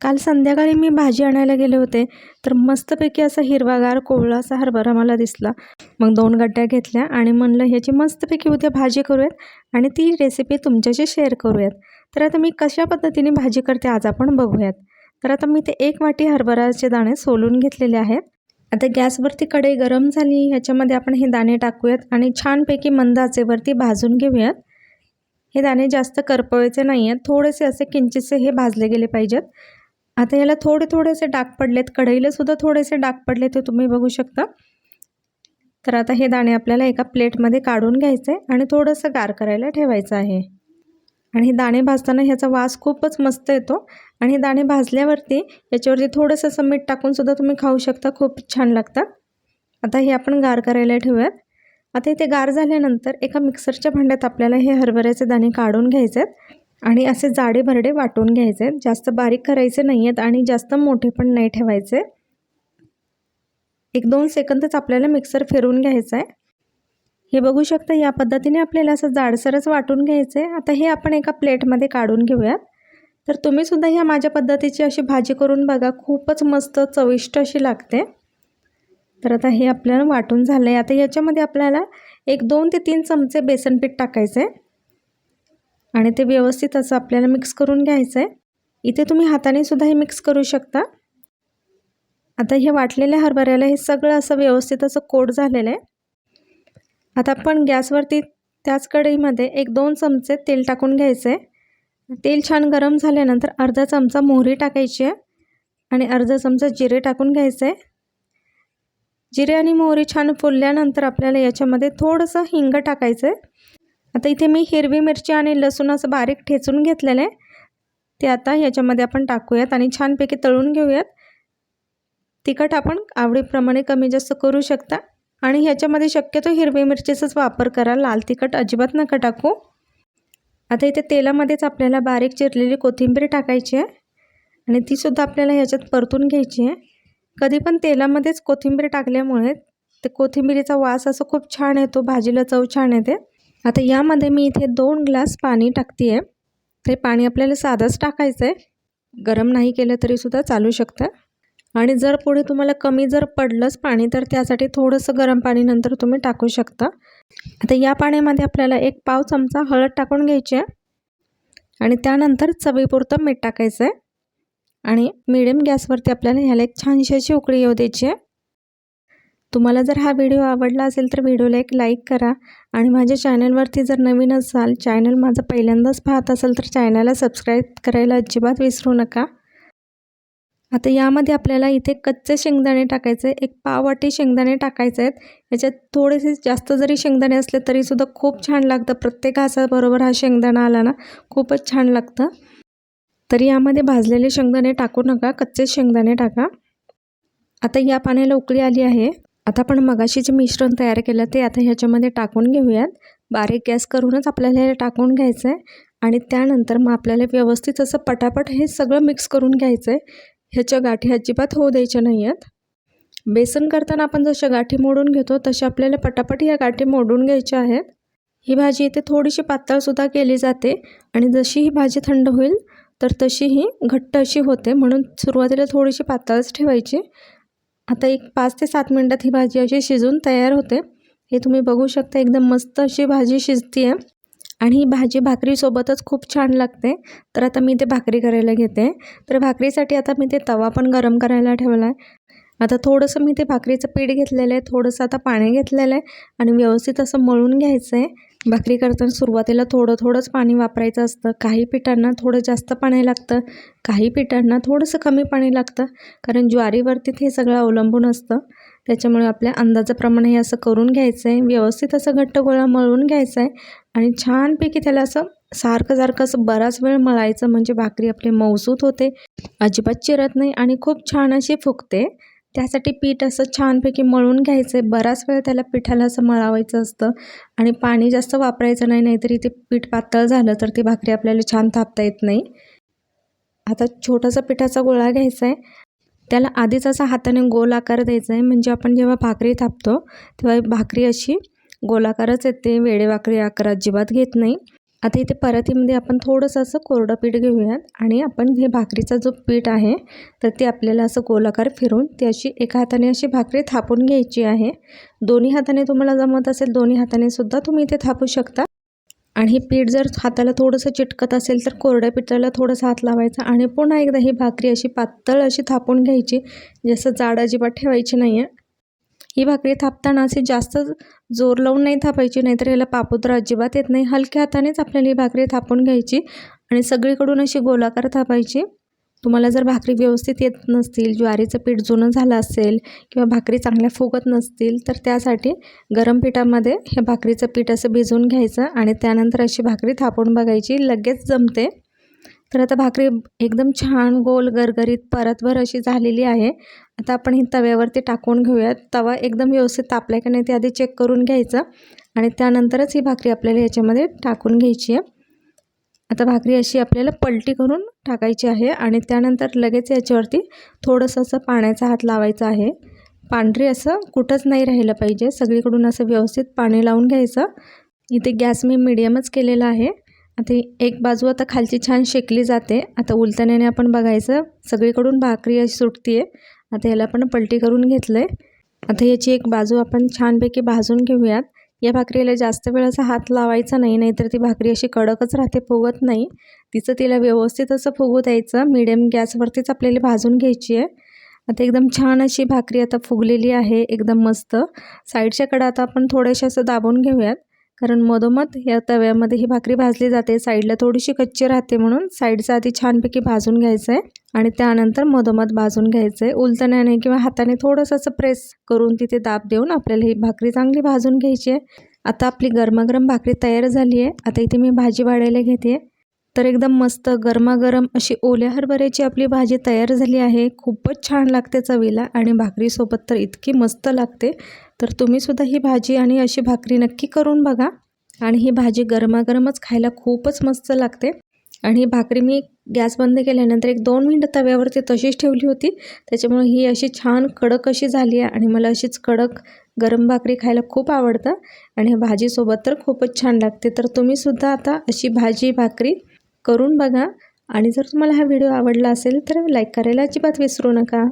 काल संध्याकाळी मी भाजी आणायला गेले होते तर मस्तपैकी असा हिरवागार कोवळा असा हरभरा मला दिसला. मग दोन गड्ड्या घेतल्या आणि म्हणलं ह्याची मस्तपैकी उद्या भाजी करूयात आणि ती रेसिपी तुमच्याशी शेअर करूयात. तर आता मी कशा पद्धतीने भाजी करते आज आपण बघूयात. तर आता मी ते एक वाटी हरभराचे दाणे सोलून घेतलेले आहेत. आता गॅसवरती कढई गरम झाली ह्याच्यामध्ये आपण हे दाणे टाकूयात आणि छानपैकी मंद आचेवरती भाजून घेऊयात. हे दाणे जास्त करपवायचे नाही आहेत थोडेसे असे किंचितसे हे भाजले गेले पाहिजेत. आता याला थोडे थोडेसे डाग पडलेत. कढईला सुद्धा थोडेसे डाग पडले ते तुम्ही बघू शकता. तर आता हे दाणे आपल्याला एका प्लेटमध्ये काढून घ्यायचे आणि थोडंसं गार करायला ठेवायचं आहे. आणि हे दाणे भाजताना ह्याचा वास खूपच मस्त येतो. आणि हे दाणे भाजल्यावरती याच्यावरती थोडंसं असं मीठ टाकूनसुद्धा तुम्ही खाऊ शकता. खूप छान लागतात आता हे आपण गार करायला ठेवूयात. आता इथे गार झाल्यानंतर एका मिक्सरच्या भांड्यात आपल्याला हे हरभऱ्याचे दाणे काढून घ्यायचे आहेत आणि असे जाडे भरडे वाटून घ्यायचे. आहेत जास्त बारीक करायचे नाही आहेत आणि जास्त मोठे पण नाही ठेवायचे. एक दोन सेकंदच आपल्याला मिक्सर फिरवून घ्यायचं आहे. हे बघू शकता या पद्धतीने आपल्याला असं जाडसरच वाटून घ्यायचं. आहे आता हे आपण एका प्लेटमध्ये काढून घेऊयात. तर तुम्हीसुद्धा ह्या माझ्या पद्धतीची अशी भाजी करून बघा. खूपच मस्त चविष्ट अशी लागते. तर आता हे आपल्याला वाटून झालं आहे आता याच्यामध्ये आपल्याला एक दोन ते तीन चमचे बेसनपीठ टाकायचं आहे आणि ते व्यवस्थित असं आपल्याला मिक्स करून घ्यायचं आहे इथे तुम्ही हाताने सुद्धा हे मिक्स करू शकता. आता हे वाटलेल्या हरभऱ्याला हे सगळं असं व्यवस्थित असं कोट झालेलं आहे. आता आपण गॅसवरती त्याच कढईमध्ये एक दोन चमचे तेल टाकून घ्यायचं आहे तेल छान गरम झाल्यानंतर अर्धा चमचा मोहरी टाकायची आहे. आणि अर्धा चमचा जिरे टाकून घ्यायचं आहे जिरे आणि मोहरी छान फुलल्यानंतर आपल्याला याच्यामध्ये थोडंसं हिंग टाकायचं आहे आता इथे मी हिरवी मिरची आणि लसूण असं बारीक ठेचून घेतलेलं आहे. ते आता ह्याच्यामध्ये आपण टाकूयात आणि छानपैकी तळून घेऊयात. तिखट आपण आवडीप्रमाणे कमी जास्त करू शकता. आणि ह्याच्यामध्ये शक्यतो हिरवी मिरचीचाच वापर करा. लाल तिखट अजिबात नका टाकू. आता इथे तेलामध्येच आपल्याला बारीक चिरलेली कोथिंबीर टाकायची आहे. आणि तीसुद्धा आपल्याला ह्याच्यात परतून घ्यायची आहे. कधी पण तेलामध्येच कोथिंबीर टाकल्यामुळे ते कोथिंबीरीचा वास असं खूप छान येतो. भाजीला चव छान येते. आता यामध्ये मी इथे दोन ग्लास पाणी टाकते आहे ते पाणी आपल्याला साधंच टाकायचं आहे गरम नाही केलं तरीसुद्धा चालू शकतं. आणि जर पुढे तुम्हाला कमी जर पडलंच पाणी तर त्यासाठी थोडंसं गरम पाणी नंतर तुम्ही टाकू शकता. आता या पाण्यामध्ये आपल्याला एक पाव चमचा हळद टाकून घ्यायची आहे आणि त्यानंतर चवीपुरतं मीठ टाकायचं आहे आणि मिडियम गॅसवरती आपल्याला ह्याला एक छानशी अशी उकळी येऊ द्यायची आहे तुम्हाला जर हा व्हिडिओ आवडला असेल तर व्हिडिओला एक लाईक करा आणि माझ्या चॅनलवरती जर नवीन असाल चॅनल माझं पहिल्यांदाच पाहत असेल तर चॅनलला सबस्क्राईब करायला अजिबात विसरू नका. आता यामध्ये आपल्याला इथे कच्चे शेंगदाणे टाकायचे एक पाव वाटी शेंगदाणे टाकायचे आहेत. याच्यात थोडेसे जास्त जरी शेंगदाणे असले तरीसुद्धा खूप छान लागतं. प्रत्येक घासाबरोबर हा शेंगदाणा आला ना खूपच छान लागतं. तरी यामध्ये भाजलेले शेंगदाणे टाकू नका कच्चे शेंगदाणे टाका. आता या पाण्याला उकळी आली आहे. आता आपण मगाशी जे मिश्रण तयार केलं ते आता ह्याच्यामध्ये टाकून घेऊयात. बारीक गॅस करूनच आपल्याला हे टाकून घ्यायचं आहे आणि त्यानंतर मग आपल्याला व्यवस्थित असं पटापट हे सगळं मिक्स करून घ्यायचं आहे ह्याच्या गाठी अजिबात होऊ द्यायच्या नाही आहेत बेसन करताना आपण जशा गाठी मोडून घेतो तशा आपल्याला पटापट या गाठी मोडून घ्यायच्या आहेत. ही भाजी इथे थोडीशी पातळसुद्धा केली जाते. आणि जशी ही भाजी थंड होईल तर तशी ही घट्ट अशी होते. म्हणून सुरुवातीला थोडीशी पातळच ठेवायची. आता एक पाच ते सात मिनटात ही भाजी अशी शिजून तयार होते. हे तुम्ही बघू शकता एकदम मस्त अशी भाजी शिजती आहे आणि ही भाजी भाकरीसोबतच खूप छान लागते. तर आता मी ते भाकरी करायला घेते. तर भाकरीसाठी आता मी ते तवा पण गरम करायला ठेवला आहे आता थोडंसं मी ते भाकरीचं पीठ घेतलेलं आहे थोडंसं आता पाणी घेतलेलं आहे आणि व्यवस्थित असं मळून घ्यायचं आहे भाकरी करताना सुरुवातीला थोडं थोडंच पाणी वापरायचं असतं. काही पिठांना थोडं जास्त पाणी लागतं. काही पिठांना थोडंसं कमी पाणी लागतं. कारण ज्वारीवरती हे सगळं अवलंबून असतं. त्याच्यामुळे आपल्या अंदाजाप्रमाणे हे असं करून घ्यायचं आहे व्यवस्थित असं घट्ट गोळा मळून घ्यायचा आहे आणि छानपैकी त्याला असं सारखं सारखं असं बराच वेळ मळायचं. म्हणजे भाकरी आपली मौसूत होते. अजिबात चिरत नाही आणि खूप छान अशी फुगते. त्यासाठी पीठ असं छानपैकी मळून घ्यायचं आहे बराच वेळ त्याला पिठाला असं मळावायचं असतं आणि पाणी जास्त वापरायचं नाही नाहीतरी ते पीठ पातळ झालं तर ती भाकरी आपल्याला छान थापता येत नाही. आता छोटासा पिठाचा गोळा घ्यायचा आहे त्याला आधीच असा हाताने गोल आकार द्यायचा आहे म्हणजे आपण जेव्हा भाकरी थापतो तेव्हा भाकरी अशी गोलाकारच येते. वेडेवाकडी आकार अजिबात घेत नाही. आता इथे परातीमध्ये आपण थोडंसं असं कोरडं पीठ घेऊयात आणि आपण हे भाकरीचा जो पीठ आहे तर ते आपल्याला असं गोलाकार फिरून ती अशी एका हाताने अशी भाकरी थापून घ्यायची आहे. दोन्ही हाताने तुम्हाला जमत असेल दोन्ही हाताने सुद्धा तुम्ही इथे थापू शकता. आणि हे पीठ जर हाताला थोडंसं चिटकत असेल तर कोरड्या पिठाला थोडंसं हात लावायचा आणि पुन्हा एकदा ही भाकरी अशी पातळ अशी थापून घ्यायची जसं जाड अजिबात ठेवायची नाही आहे ही भाकरी थापताना अशी जास्त जोर लावून नाही थापायची नाहीतर याला पापुद्रा अजिबात येत नाही. हलक्या हातानेच आपल्याला ही भाकरी थापून घ्यायची आणि सगळीकडून अशी गोलाकार थापायची. तुम्हाला जर भाकरी व्यवस्थित येत नसतील ज्वारीचं पीठ जुनं झालं असेल किंवा भाकरी चांगल्या फुगत नसतील तर त्यासाठी गरम पिठामध्ये हे भाकरीचं पीठ असं भिजवून घ्यायचं आणि त्यानंतर अशी भाकरी थापून बघायची. लगेच जमते. तर आता भाकरी एकदम छान गोल गरगरीत परतभर अशी झालेली आहे. आता आपण ही तव्यावरती टाकून घेऊयात. तवा एकदम व्यवस्थित तापला की नाही ते आधी चेक करून घ्यायचं आणि त्यानंतरच ही भाकरी आपल्याला याच्यामध्ये टाकून घ्यायची आहे. आता भाकरी अशी आपल्याला पलटी करून टाकायची आहे आणि त्यानंतर लगेच याच्यावरती थोडंसं असं पाण्याचा हात लावायचा आहे. पांढरी असं कुठंच नाही राहिलं पाहिजे. सगळीकडून असं व्यवस्थित पाणी लावून घ्यायचं. इथे गॅस मी मिडियमच केलेला आहे. आता एक बाजू आता खालची छान शेकली जाते. आता उलटण्याने आपण बघायचं सगळीकडून भाकरी अशी सुटते आहे आता याला आपण पलटी करून घेतलं आहे आता याची एक बाजू आपण छानपैकी भाजून घेऊयात. या भाकरीला जास्त वेळ असा हात लावायचा नाही नाहीतर ती भाकरी अशी कडकच राहते फुगत नाही. तिचं तिला व्यवस्थित असं फुगू द्यायचं. मिडियम गॅसवरतीच आपल्याला भाजून घ्यायची आहे. आता एकदम छान अशी भाकरी आता फुगलेली आहे एकदम मस्त. साईडच्या कडा आता आपण थोड्याशा असं दाबून घेऊयात. कारण मधोमध या तव्यामध्ये ही भाकरी भाजली जाते. साईडला थोडीशी कच्ची राहते म्हणून साईडचं आधी छानपैकी भाजून घ्यायचं आहे आणि त्यानंतर मधोमध भाजून घ्यायचं आहे उलटण्याने किंवा हाताने थोडंसं असं प्रेस करून तिथे दाब देऊन आपल्याला ही भाकरी चांगली भाजून घ्यायची आहे. आता आपली गरमागरम भाकरी तयार झाली आहे आता इथे मी भाजी वाढायला घेते तर एकदम मस्त गरमागरम अशी ओल्या हरभऱ्याची आपली भाजी तयार झाली आहे. खूपच छान लागते चवीला आणि भाकरीसोबत तर इतकी मस्त लागते. तर तुम्हीसुद्धा ही भाजी आणि अशी भाकरी नक्की करून बघा. आणि ही भाजी गरमागरमच खायला खूपच मस्त लागते. आणि ही भाकरी मी गॅस बंद केल्यानंतर एक दोन मिनटं तव्यावरती तशीच ठेवली होती. त्याच्यामुळे ही अशी छान कडक अशी झाली आहे आणि मला अशीच कडक गरम भाकरी खायला खूप आवडतं. आणि भाजीसोबत तर खूपच छान लागते. तर तुम्हीसुद्धा आता अशी भाजी भाकरी करून बघा. आणि जर तुम्हाला हा व्हिडिओ आवडला असेल तर लाईक करायला अजिबात विसरू नका.